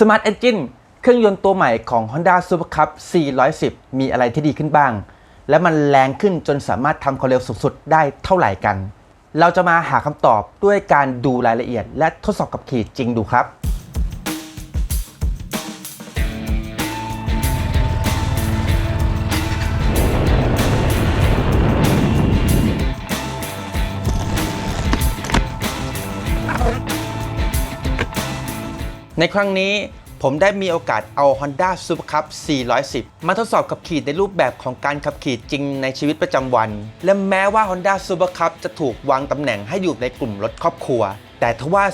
Smart Engine เครื่องยนต์ตัวใหม่ของ Honda Super Cup 410 มีอะไรที่ดีขึ้นบ้าง และมันแรงขึ้นจนสามารถทำความเร็วสูงสุดได้เท่าไหร่กัน เราจะมาหาคำตอบด้วยการดูรายละเอียด และทดสอบกับขี่จริงดูครับ ในครั้งนี้ผมได้มีโอกาสเอา Honda Super Cup 410 มาทดสอบขับขี่ในรูปแบบของการขับขี่จริงในชีวิตประจำวัน และแม้ว่า Honda Super Cup จะถูกวางตำแหน่งให้อยู่ในกลุ่มรถครอบครัว แต่ทว่า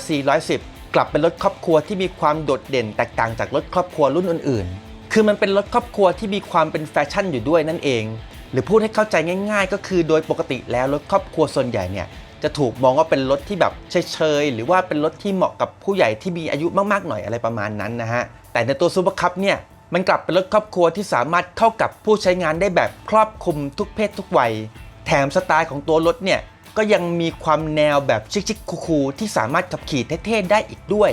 410 กลับเป็นรถครอบครัวที่มีความโดดเด่นแตกต่างจากรถครอบครัวรุ่นอื่น ๆ คือมันเป็นรถครอบครัวที่มีความเป็นแฟชั่นอยู่ด้วยนั่นเอง หรือพูดให้เข้าใจง่าย ๆ ก็คือโดยปกติแล้วรถครอบครัวส่วนใหญ่เนี่ย จะถูกมองว่าเป็นรถที่แบบเฉยๆ หรือว่าเป็นรถที่เหมาะกับผู้ใหญ่ที่มีอายุมากๆหน่อยอะไรประมาณนั้นนะฮะ แต่ในตัวซูเปอร์คัพเนี่ยมันกลับเป็นรถครอบครัวที่สามารถเข้ากับผู้ใช้งานได้แบบครอบคลุมทุกเพศทุกวัย แถมสไตล์ของตัวรถเนี่ยก็ยังมีความแนวแบบชิคๆคูลๆที่สามารถขับขี่เท่ๆได้อีกด้วย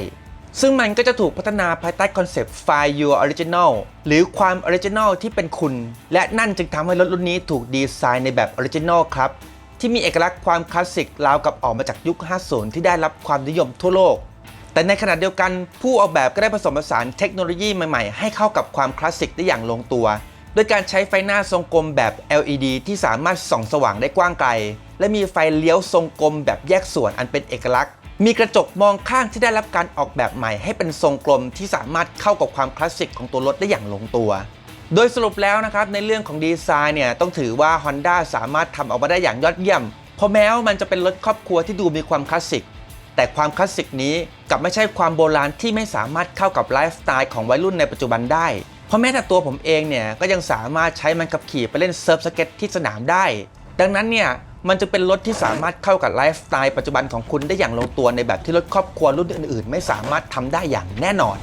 ซึ่งมันก็จะถูกพัฒนาภายใต้คอนเซปต์ Find Your Original หรือความออริจิน l ลที่เป็นคุณ และนั่นจึงทำให้รถรุ่นนี้ถูกดีไซน์ในแบบออริจิน l ลครับ ที่มีเอกลักษณ์ความคลาสสิกราวกับออกมาจากยุค 50 ที่ได้รับความนิยมทั่วโลก แต่ในขณะเดียวกันผู้ออกแบบก็ได้ผสมผสานเทคโนโลยีใหม่ๆ ให้เข้ากับความคลาสสิกได้อย่างลงตัวโดยการใช้ไฟหน้าทรงกลมแบบ LED ที่สามารถส่องสว่างได้กว้างไกล และมีไฟเลี้ยวทรงกลมแบบแยกส่วนอันเป็นเอกลักษณ์ มีกระจกมองข้างที่ได้รับการออกแบบใหม่ให้เป็นทรงกลมที่สามารถเข้ากับความคลาสสิกของตัวรถได้อย่างลงตัว โดยสรุปแล้วนะครับในเรื่องของดีไซน์เนี่ยต้องถือว่า Honda สามารถทำออกมาได้อย่างยอดเยี่ยม เพราะแม้ว่ามันจะเป็นรถครอบครัวที่ดูมีความคลาสสิก แต่ความคลาสสิกนี้กลับไม่ใช่ความโบราณที่ไม่สามารถเข้ากับไลฟ์สไตล์ของวัยรุ่นในปัจจุบันได้ เพราะแม้แต่ตัวผมเองเนี่ยก็ยังสามารถใช้มันขับขี่ไปเล่นเซิร์ฟสเก็ตที่สนามได้ ดังนั้นเนี่ยมันจะเป็นรถที่สามารถเข้ากับไลฟ์สไตล์ปัจจุบันของคุณได้อย่างลงตัวในแบบที่รถครอบครัวรุ่นอื่น ๆ ไม่สามารถทำได้อย่างแน่นอน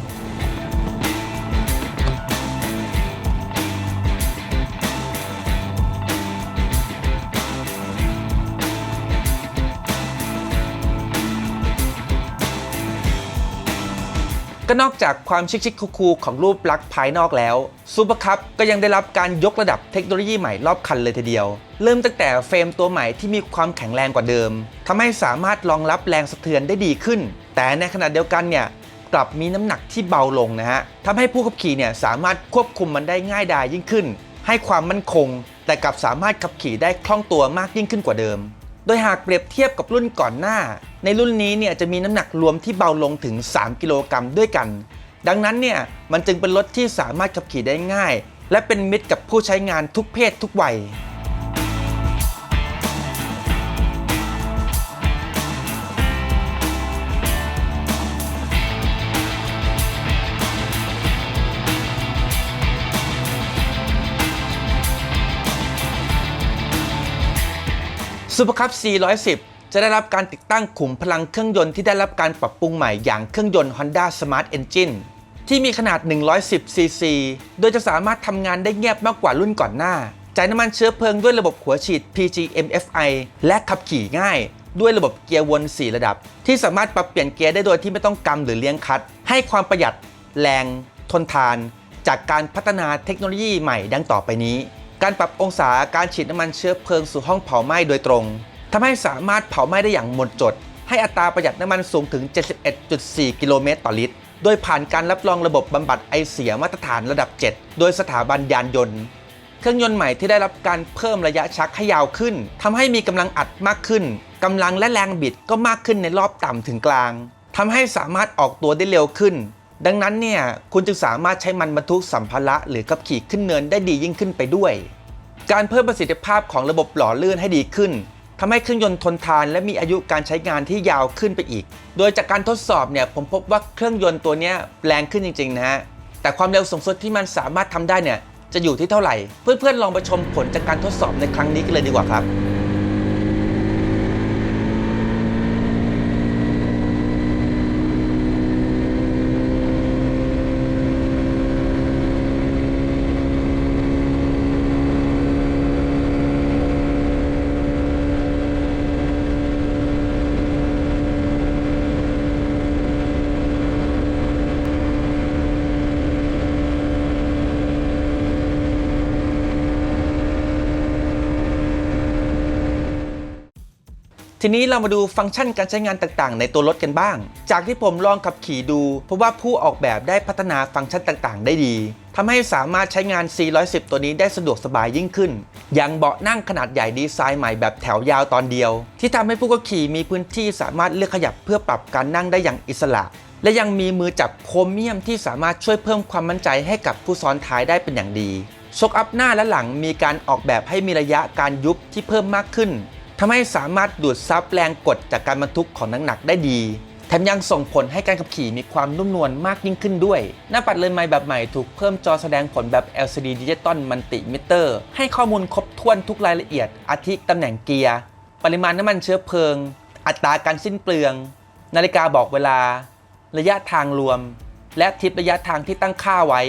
ก็นอกจากความชิคชิคคูลๆของรูปลักษณ์ภายนอกแล้วซูเปอร์คัพก็ยังได้รับการยกระดับเทคโนโลยีใหม่รอบคันเลยทีเดียว เริ่มตั้งแต่เฟรมตัวใหม่ที่มีความแข็งแรงกว่าเดิมทำให้สามารถรองรับแรงสะเทือนได้ดีขึ้น แต่ในขณะเดียวกันเนี่ยกลับมีน้ำหนักที่เบาลงนะฮะทำให้ผู้ขับขี่เนี่ยสามารถควบคุมมันได้ง่ายดายยิ่งขึ้น ให้ความมั่นคง แต่กลับสามารถขับขี่ได้คล่องตัวมากยิ่งขึ้นกว่าเดิม ดยหากเปรียบเทียบกับรุ่นก่อนหน้า ในรุ่นนี้เนี่ยจะมีน้ำหนักรวมที่เบาลงถึง 3 กิโลกรัมด้วยกัน ดังนั้นเนี่ยมันจึงเป็นรถที่สามารถขับขี่ได้ง่าย และเป็นมิตรกับผู้ใช้งานทุกเพศทุกวัย ซูเปอร์คัพ 410 จะได้รับการติดตั้งขุมพลังเครื่องยนต์ที่ได้รับการปรับปรุงใหม่อย่างเครื่องยนต์ Honda Smart Engine ที่มีขนาด 110 ซีซี โดยจะสามารถทำงานได้เงียบมากกว่ารุ่นก่อนหน้า จ่ายน้ำมันเชื้อเพลิงด้วยระบบหัวฉีด PGMFI และขับขี่ง่าย ด้วยระบบเกียร์วน 4 ระดับ ที่สามารถปรับเปลี่ยนเกียร์ได้โดยที่ไม่ต้องกำหรือเลี้ยงคลัตช์ให้ความประหยัด แรง ทนทาน จากการพัฒนาเทคโนโลยีใหม่ดังต่อไปนี้ การปรับองศาการฉีดน้ำมันเชื้อเพลิงสู่ห้องเผาไหม้โดยตรงทำให้สามารถเผาไหม้ได้อย่างหมดจด ให้อัตราประหยัดน้ำมันสูงถึง 71.4 กิโลเมตรต่อลิตร โดยผ่านการรับรองระบบบำบัดไอเสียมาตรฐานระดับ 7 โดยสถาบันยานยนต์ เครื่องยนต์ใหม่ที่ได้รับการเพิ่มระยะชักให้ยาวขึ้นทำให้มีกำลังอัดมากขึ้นกำลังและแรงบิดก็มากขึ้นในรอบต่ำถึงกลางทำให้สามารถออกตัวได้เร็วขึ้น ดังนั้นเนี่ยคุณจึงสามารถใช้มันบรรทุกสัมภาระหรือขับขี่ขึ้นเนินได้ดียิ่งขึ้นไปด้วย การเพิ่มประสิทธิภาพของระบบหล่อลื่นให้ดีขึ้นทำให้เครื่องยนต์ทนทานและมีอายุการใช้งานที่ยาวขึ้นไปอีก โดยจากการทดสอบเนี่ยผมพบว่าเครื่องยนต์ตัวนี้แรงขึ้นจริงๆนะฮะ แต่ความเร็วสูงสุดที่มันสามารถทำได้เนี่ยจะอยู่ที่เท่าไหร่ เพื่อนๆลองไปชมผลจากการทดสอบในครั้งนี้กันเลยดีกว่าครับ ทีนี้เรามาดูฟังก์ชันการใช้งานต่างๆ ในตัวรถกันบ้าง จากที่ผมลองขับขี่ดูเพราะว่าผู้ออกแบบได้พัฒนาฟังก์ชันต่างๆ ได้ดีทำให้สามารถใช้งาน410 ตัวนี้ได้สะดวกสบายยิ่งขึ้น อย่างเบาะนั่งขนาดใหญ่ดีไซน์ใหม่แบบแถวยาวตอนเดียว ที่ทำให้ผู้ขับขี่มีพื้นที่สามารถเลือกขยับเพื่อปรับการนั่งได้อย่างอิสระ และยังมีมือจับโครเมียมที่สามารถช่วยเพิ่มความมั่นใจให้กับผู้ซ้อนท้ายได้เป็นอย่างดีชกอัพหน้าและหลังมีการออกแบบให้มีระยะการยุบที่เพิ่มมากขึ้น ทำให้สามารถดูดซับแรงกดจากการบรรทุกของน้ำหนักได้ดี แถมยังส่งผลให้การขับขี่มีความนุ่มนวลมากยิ่งขึ้นด้วย หน้าปัดเลนไม้แบบใหม่ถูกเพิ่มจอแสดงผลแบบ LCD Digital Multimeter ให้ข้อมูลครบถ้วนทุกรายละเอียด อาทิตำแหน่งเกียร์ ปริมาณน้ำมันเชื้อเพลิง อัตราการสิ้นเปลือง นาฬิกาบอกเวลา ระยะทางรวม และทิศระยะทางที่ตั้งค่าไว้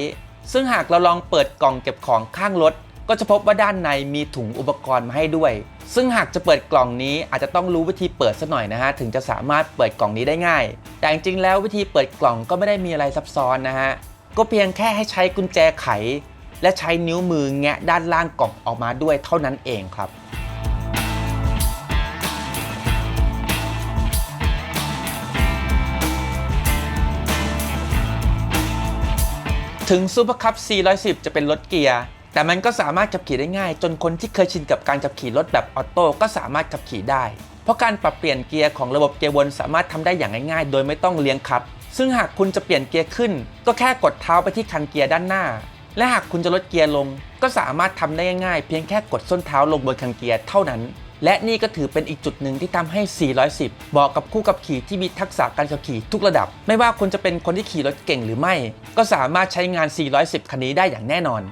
ซึ่งหากเราลองเปิดกล่องเก็บของข้างรถ ก็จะพบว่าด้านในมีถุงอุปกรณ์มาให้ด้วย ซึ่งหากจะเปิดกล่องนี้อาจจะต้องรู้วิธีเปิดซะหน่อยนะฮะ ถึงจะสามารถเปิดกล่องนี้ได้ง่าย แต่จริงๆแล้ววิธีเปิดกล่องก็ไม่ได้มีอะไรซับซ้อนนะฮะ ก็เพียงแค่ให้ใช้กุญแจไข และใช้นิ้วมือแงะด้านล่างกล่องออกมาด้วยเท่านั้นเองครับถึง Super Cup 410 จะเป็นรถเกียร์ แต่มันก็สามารถขับขี่ได้ง่าย จนคนที่เคยชินกับการขับขี่รถแบบออโต้ก็สามารถขับขี่ได้ เพราะการปรับเปลี่ยนเกียร์ของระบบเกียร์วนสามารถทำได้อย่างง่ายๆ โดยไม่ต้องเลี้ยงคลัตช์ซึ่งหากคุณจะเปลี่ยนเกียร์ขึ้น ก็แค่กดเท้าไปที่คันเกียร์ด้านหน้า และหากคุณจะลดเกียร์ลง ก็สามารถทำได้ง่ายๆ เพียงแค่กดส้นเท้าลงบนคันเกียร์เท่านั้นและนี่ก็ถือเป็นอีกจุดหนึ่งที่ทำให้ 410 เหมาะกับคู่กับขี่ที่มีทักษะการขับขี่ทุกระดับ ไม่ว่าคุณจะเป็นคนที่ขี่รถเก่งหรือไม่ ก็สามารถใช้งาน 410 คันนี้ได้อย่างแน่นอน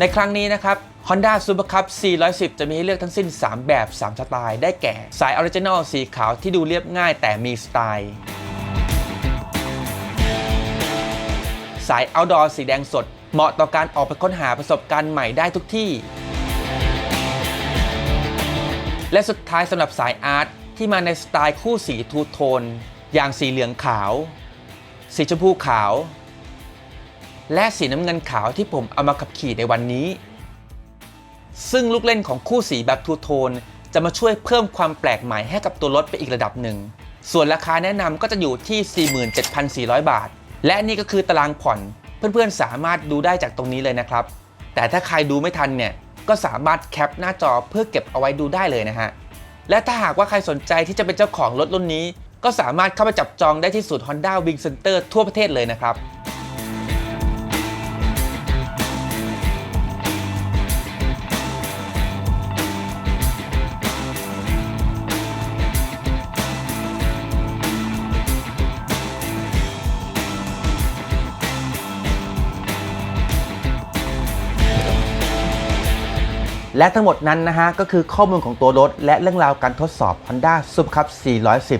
ในครั้งนี้นะครับ Honda Super Cup 410 จะมีให้เลือกทั้งสิ้น 3 แบบ 3 สไตล์ ได้แก่ สายออริจินอลสีขาวที่ดูเรียบง่ายแต่มีสไตล์ สาย Outdoor สีแดงสด เหมาะต่อการออกไปค้นหาประสบการณ์ใหม่ได้ทุกที่ และสุดท้ายสำหรับสายอาร์ตที่มาในสไตล์คู่สีทูโทน อย่างสีเหลืองขาว สีชมพูขาว และสีน้ำเงินขาวที่ผมเอามาขับขี่ในวันนี้ ซึ่งลูกเล่นของคู่สีแบบทูโทนจะมาช่วยเพิ่มความแปลกใหม่ให้กับตัวรถไปอีกระดับหนึ่ง ส่วนราคาแนะนำก็จะอยู่ที่ 47,400 บาท และนี่ก็คือตารางผ่อน เพื่อนๆสามารถดูได้จากตรงนี้เลยนะครับ แต่ถ้าใครดูไม่ทันเนี่ยก็สามารถแคปหน้าจอเพื่อเก็บเอาไว้ดูได้เลยนะฮะ และถ้าหากว่าใครสนใจที่จะเป็นเจ้าของรถรุ่นนี้ ก็สามารถเข้าไปจับจองได้ที่ศูนย์ Honda Wing Center ทั่วประเทศเลยนะครับ และทั้งหมดนั้นนะฮะก็คือข้อมูลของตัวรถ และเรื่องราวการทดสอบ Honda Super Cup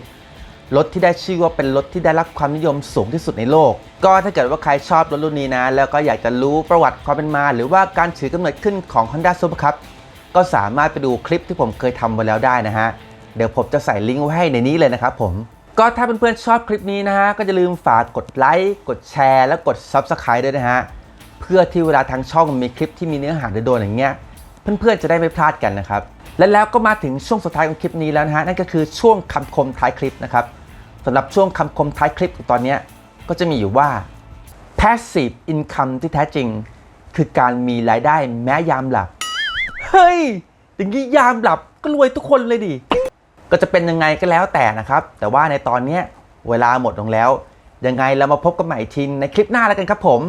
410 รถที่ได้ชื่อว่าเป็นรถที่ได้รับความนิยมสูงที่สุดในโลก ก็ถ้าเกิดว่าใครชอบรถรุ่นนี้นะ แล้วก็อยากจะรู้ประวัติความเป็นมา หรือว่าการถือกำเนิดขึ้นของ Honda Super Cup ก็สามารถไปดูคลิปที่ผมเคยทำไว้แล้วได้นะฮะ เดี๋ยวผมจะใส่ลิงก์ไว้ให้ในนี้เลยนะครับผมก็ถ้าเพื่อนๆชอบคลิปนี้นะฮะ ก็อย่าลืมฝากกดไลค์กดแชร์ และกด Subscribe ด้วยนะฮะ เพื่อที่เวลาทางช่องมีคลิปที่มีเนื้อหาโดนๆอย่างเงี้ย เพื่อนๆจะได้ไม่พลาดกันนะครับ และแล้วก็มาถึงช่วงสุดท้ายของคลิปนี้แล้วนะฮะนั่นก็คือช่วงคำคมท้ายคลิปนะครับสำหรับช่วงคำคมท้ายคลิปตอนนี้ก็จะมีอยู่ว่า passive income ที่แท้จริง คือการมีรายได้แม้ยามหลับ เฮ้ยอย่างนี้ยามหลับก็รวยทุกคนเลยดิ ก็จะเป็นยังไงก็แล้วแต่นะครับ แต่ว่าในตอนนี้เวลาหมดลงแล้ว ยังไงเรามาพบกันใหม่อีกทีในคลิปหน้าแล้วกันครับผม